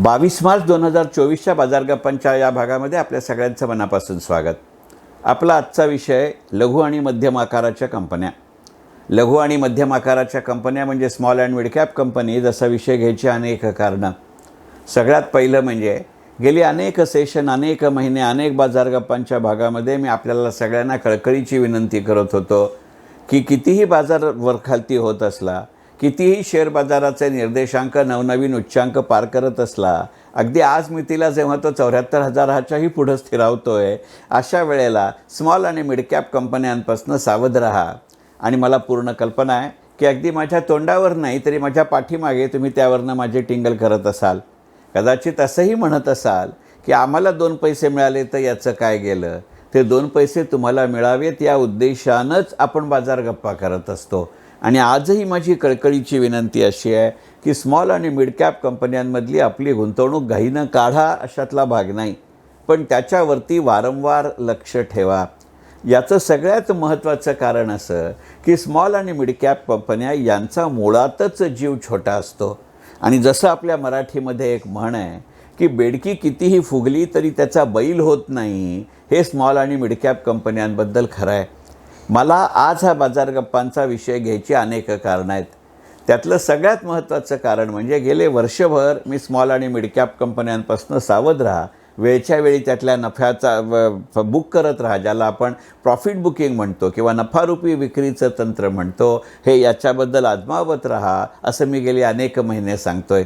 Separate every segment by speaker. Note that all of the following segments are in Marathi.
Speaker 1: बावीस मार्च दोन हजार चोवीसच्या बाजार गप्पांच्या या भागामध्ये आपल्या सगळ्यांचं मनापासून स्वागत. आपला आजचा विषय लघु आणि मध्यम आकाराच्या कंपन्या. लघु आणि मध्यम आकाराच्या कंपन्या म्हणजे स्मॉल अँड मिडकॅप कंपनी जसा विषय घ्यायची अनेक कारणं. सगळ्यात पहिलं म्हणजे गेली अनेक सेशन अनेक महिने अनेक बाजार गप्पांच्या भागामध्ये मी आपल्याला सगळ्यांना कळकळीची विनंती करत होतो की कितीही बाजार वरखालती होत असला कितीही शेअर बाजाराचे निर्देशांक नवनवीन उच्चांक पार करत असला अगदी आज मितीला जेव्हा तो चौऱ्याहत्तर हजाराच्याही पुढं स्थिरावतो आहे अशा वेळेला स्मॉल आणि मिडकॅप कंपन्यांपासून सावध राहा. आणि मला पूर्ण कल्पना आहे की अगदी माझ्या तोंडावर नाही तरी माझ्या पाठीमागे तुम्ही त्यावरनं माझे टिंगल करत असाल. कदाचित असंही म्हणत असाल की आम्हाला दोन पैसे मिळाले तर याचं काय गेलं? ते दोन पैसे तुम्हाला मिळावेत या उद्देशानंच आपण बाजार गप्पा करत असतो. आणि आजही माझी कळकळीची विनंती अशी आहे की स्मॉल आणि मिडकॅप कंपन्यांमधली आपली गुंतवणूक घाईनं काढा अशातला भाग नाही. पण त्याच्यावरती वारंवार लक्ष ठेवा. याचं सगळ्यात महत्त्वाचं कारण असं की स्मॉल आणि मिडकॅप कंपन्या यांचा मुळातच जीव छोटा असतो. आणि जसं आपल्या मराठीमध्ये एक म्हण आहे की बेडकी कितीही फुगली तरी त्याचा बैल होत नाही हे स्मॉल आणि मिडकॅप कंपन्यांबद्दल खरं आहे. मला आज हा बाजार गप्पांचा विषय घ्यायची अनेक कारणं आहेत. त्यातलं सगळ्यात महत्त्वाचं कारण म्हणजे गेले वर्षभर मी स्मॉल आणि मिडकॅप कंपन्यांपासून सावध राहा. वेळच्या वेळी त्यातल्या नफ्याचा व- बुक करत राहा ज्याला आपण प्रॉफिट बुकिंग म्हणतो किंवा नफारूपी विक्रीचं तंत्र म्हणतो. हे याच्याबद्दल आजमावत राहा असं मी गेले अनेक महिने सांगतो आहे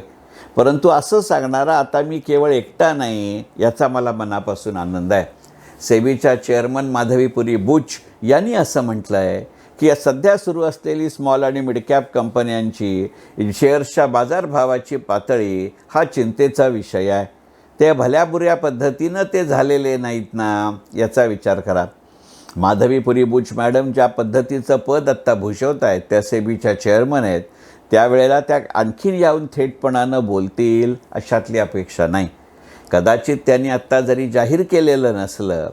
Speaker 1: परंतु असं सांगणारा आता मी केवळ एकटा नाही याचा मला मनापासून आनंद आहे. सेबीच्या चेअरमन माधवीपुरी बुच यांनी असं म्हटलं आहे की या सध्या सुरू असलेली स्मॉल आणि मिडकॅप कंपन्यांची शेअर्सच्या बाजारभावाची पातळी हा चिंतेचा विषय आहे. ते भल्याबुऱ्या पद्धतीनं ते झालेले नाहीत ना याचा विचार करा. माधवीपुरी बुच मॅडम ज्या पद्धतीचं पद आत्ता भूषवत आहेत त्या सेबीच्या चेअरमन आहेत त्यावेळेला त्या आणखीन याहून थेटपणानं बोलतील अशातली अपेक्षा नाही. कदाचित त्यांनी आत्ता जरी जाहीर केलेलं नसलं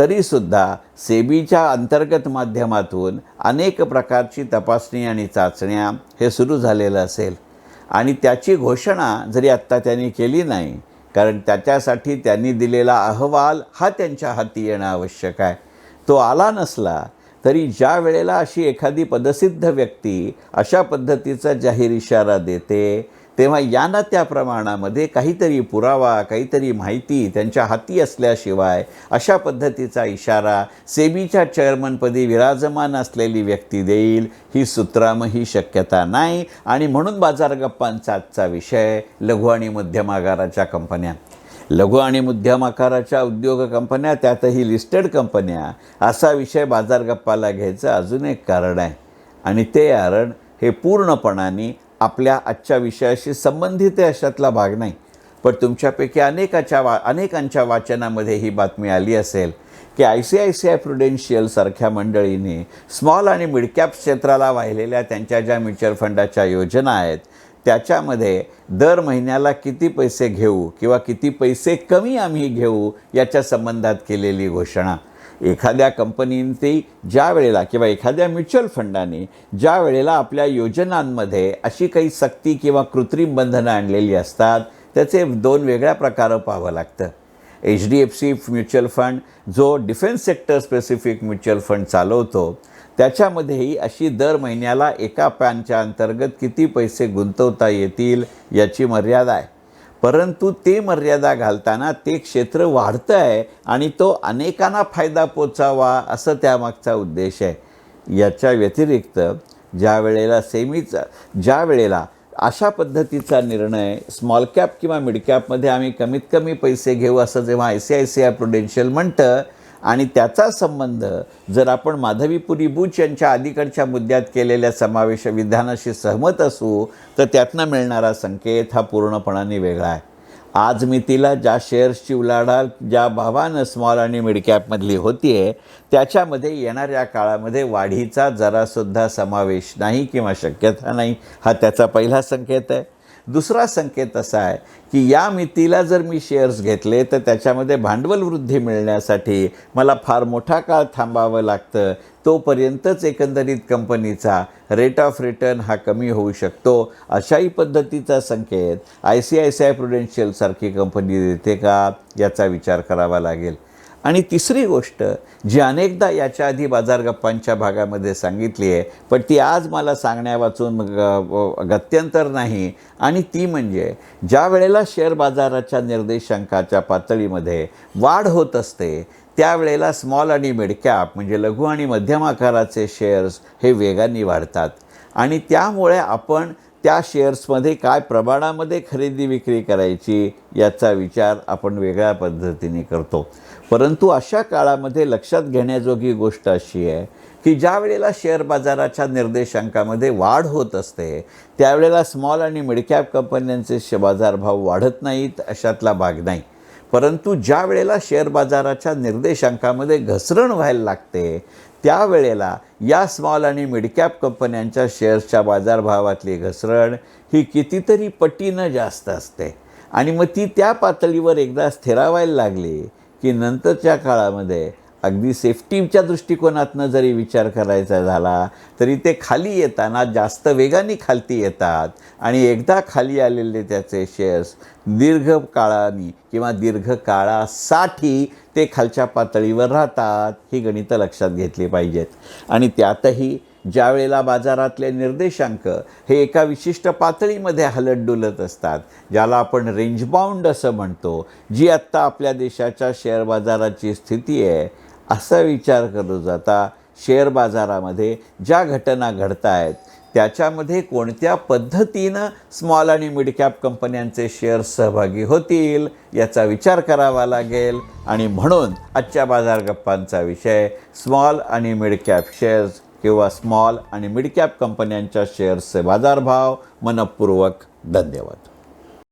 Speaker 1: तरीसुद्धा सेबीच्या अंतर्गत माध्यमातून अनेक प्रकारची तपासणी आणि चाचण्या हे सुरू झालेलं असेल. आणि त्याची घोषणा जरी आत्ता त्यांनी केली नाही कारण त्याच्यासाठी त्यांनी दिलेला अहवाल हा त्यांच्या हाती येणं आवश्यक आहे. तो आला नसला तरी ज्या वेळेला अशी एखादी पदसिद्ध व्यक्ती अशा पद्धतीचा जाहीर इशारा देते तेव्हा या ना त्या प्रमाणामध्ये काहीतरी पुरावा काहीतरी माहिती त्यांच्या हाती असल्याशिवाय अशा पद्धतीचा इशारा सेबीच्या चेअरमनपदी विराजमान असलेली व्यक्ती देईल ही सूत्रामही शक्यता नाही. आणि म्हणून बाजार गप्पांचा आजचा विषय लघु आणि मध्यम आकाराच्या कंपन्या. लघु आणि मध्यम आकाराच्या उद्योग कंपन्या त्यातही लिस्टेड कंपन्या. असा विषय बाजार गप्पाला घ्यायचं अजून एक कारण आहे. आणि ते कारण हे पूर्णपणाने आपल्या आजच्या विषयाशी संबंधित आहे अशातला भाग नाही. पण तुमच्यापैकी अनेकाच्या वा अनेकांच्या वाचनामध्ये ही बातमी आली असेल की I C I C I प्रुडेन्शियलसारख्या मंडळीने स्मॉल आणि मिडकॅप क्षेत्राला वाहिलेल्या त्यांच्या ज्या म्युच्युअल फंडाच्या योजना आहेत त्याच्यामध्ये दर महिन्याला किती पैसे घेऊ किंवा किती पैसे कमी आम्ही घेऊ याच्या संबंधात केलेली घोषणा. एखाद्या कंपनींनी ज्या वेळेला किंवा एखाद्या म्युच्युअल फंडाने ज्या वेळेला आपल्या योजनांमध्ये अशी काही सक्ती किंवा कृत्रिम बंधनं आणलेली असतात त्याचे दोन वेगळ्या प्रकारे पाहावं लागतं. H D F C mutual fund जो defence sector specific mutual fund चालवतो त्याच्यामध्येही अशी दर महिन्याला एका पॅनच्या अंतर्गत किती पैसे गुंतवता येतील याची मर्यादा आहे. परंतु ते मर्यादा घालताना ते क्षेत्र वाढतं आहे आणि तो अनेकांना फायदा पोचावा असं त्यामागचा उद्देश आहे. याच्या व्यतिरिक्त ज्या वेळेला सेमीचा ज्या वेळेला अशा पद्धतीचा निर्णय स्मॉल कॅप किंवा मिड कॅपमध्ये आम्ही कमीत कमी पैसे घेऊ असं जेव्हा I C I C I prudential म्हणतं आणि त्याचा संबंध जर आपण माधवीपुरी बुच यांच्या अलीकडच्या मुद्द्यात केलेल्या समावेश विधानाशी सहमत असू तर त्यातनं मिळणारा संकेत हा पूर्णपणाने वेगळा आहे. आज मी तिला ज्या शेअर्सची उलाढाल ज्या भावानं स्मॉल आणि मिडकॅपमधली होती आहे त्याच्यामध्ये येणाऱ्या काळामध्ये वाढीचा जरासुद्धा समावेश नाही किंवा शक्यता नाही हा त्याचा पहिला संकेत आहे. दुसरा संकेत असा आहे की या मितीला जर मी शेअर्स घेतले तर त्याच्यामध्ये भांडवल वृद्धी मिळण्यासाठी मला फार मोठा काळ थांबावं लागतं. तोपर्यंतच एकंदरीत कंपनीचा रेट ऑफ रिटर्न हा कमी होऊ शकतो. अशाही पद्धतीचा संकेत I C I C I प्रुडेन्शियलसारखी company देते का? याचा विचार करावा लागेल. आणि तिसरी गोष्ट जी अनेकदा याच्या आधी बाजार गप्पांच्या भागामध्ये सांगितली आहे पण ती आज मला सांगण्यावाचून गत्यंतर नाही. आणि ती म्हणजे ज्या वेळेला शेअर बाजाराच्या निर्देशांकाच्या पातळीमध्ये वाढ होत असते त्यावेळेला स्मॉल आणि मिडकॅप म्हणजे लघु आणि मध्यम आकाराचे शेअर्स हे वेगाने वाढतात. आणि त्यामुळे आपण त्या शेअर्समध्ये काय प्रमाणामध्ये खरेदी विक्री करायची याचा विचार आपण वेगळ्या पद्धतीने करतो. परंतु अशा काळामध्ये लक्षात घेण्याजोगी गोष्ट अशी आहे की ज्या वेळेला शेअर बाजाराच्या निर्देशांकामध्ये वाढ होत असते त्यावेळेला स्मॉल आणि मिडकॅप कंपन्यांचे शे बाजारभाव वाढत नाहीत अशातला भाग नाही. परंतु ज्या वेळेला शेअर बाजाराच्या निर्देशांकामध्ये घसरण व्हायला लागते त्यावेळेला या स्मॉल आणि मिडकॅप कंपन्यांच्या शेअर्सच्या बाजारभावातली घसरण ही कितीतरी पटीनं जास्त असते. आणि मग ती त्या पातळीवर एकदा स्थिरावायला लागली की नंतरच्या काळामध्ये अगदी सेफ्टीच्या दृष्टिकोनातनं जरी विचार करायचा झाला तरी ते खाली येताना जास्त वेगाने खालती येतात आणि एकदा खाली आलेले त्याचे शेअर्स दीर्घ काळाने किंवा दीर्घकाळासाठी ते खालच्या पातळीवर राहतात ही गणितं लक्षात घेतली पाहिजेत. आणि त्यातही ज्या वेळेला बाजारातले निर्देशांक हे एका विशिष्ट पातळीमध्ये हलत डुलत असतात ज्याला आपण रेंजबाउंड असं म्हणतो जी आत्ता आपल्या देशाच्या शेअर बाजाराची स्थिती आहे असा विचार करू जाता शेअर बाजारामध्ये ज्या घटना घडत आहेत त्याच्यामध्ये कोणत्या पद्धतीनं स्मॉल आणि मिड कॅप कंपन्यांचे शेअर्स सहभागी होतील याचा विचार करावा लागेल. आणि म्हणून आजच्या बाजार गप्पांचा विषय स्मॉल आणि मिड कॅप शेअर्स किंवा स्मॉल आणि मिडकॅप कंपन्यांच्या शेअर्सचे बाजारभाव मनपूर्वक धन्यवाद.